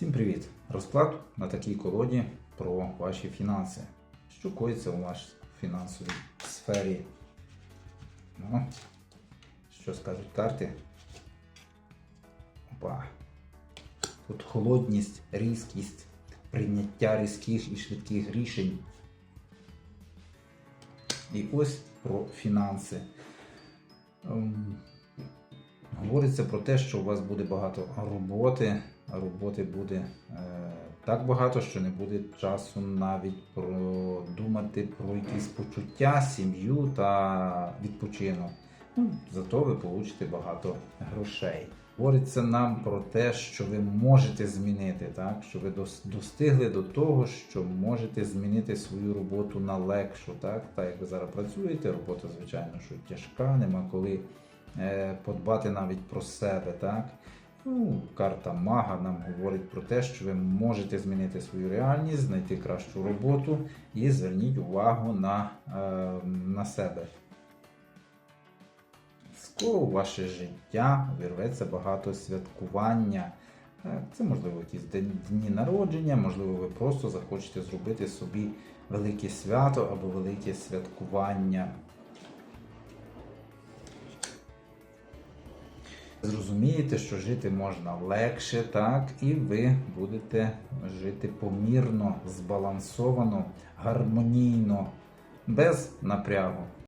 Всім привіт! Розклад на такій колоді про ваші фінанси. Що коїться у вашій фінансовій сфері? Ну, що скажуть карти? Опа. Тут холодність, різкість, прийняття різких і швидких рішень. І ось про фінанси. Говориться про те, що у вас буде багато роботи. Роботи буде е, так багато, що не буде часу навіть продумати про якісь почуття, сім'ю та відпочинок. Ну, зато ви получите багато грошей. Говориться нам про те, що ви можете змінити, так? що ви достигли до того, що можете змінити свою роботу на легшу. Так, так як ви зараз працюєте, робота, звичайно, що тяжка, нема коли подбати навіть про себе. Так? Ну, карта Мага нам говорить про те, що ви можете змінити свою реальність, знайти кращу роботу і зверніть увагу на, е, на себе. Скоро у ваше життя вірветься багато святкування. Це можливо якісь дні народження, можливо, ви просто захочете зробити собі велике свято або велике святкування. Зрозумієте, що жити можна легше, так, і ви будете жити помірно, збалансовано, гармонійно, без напрягу.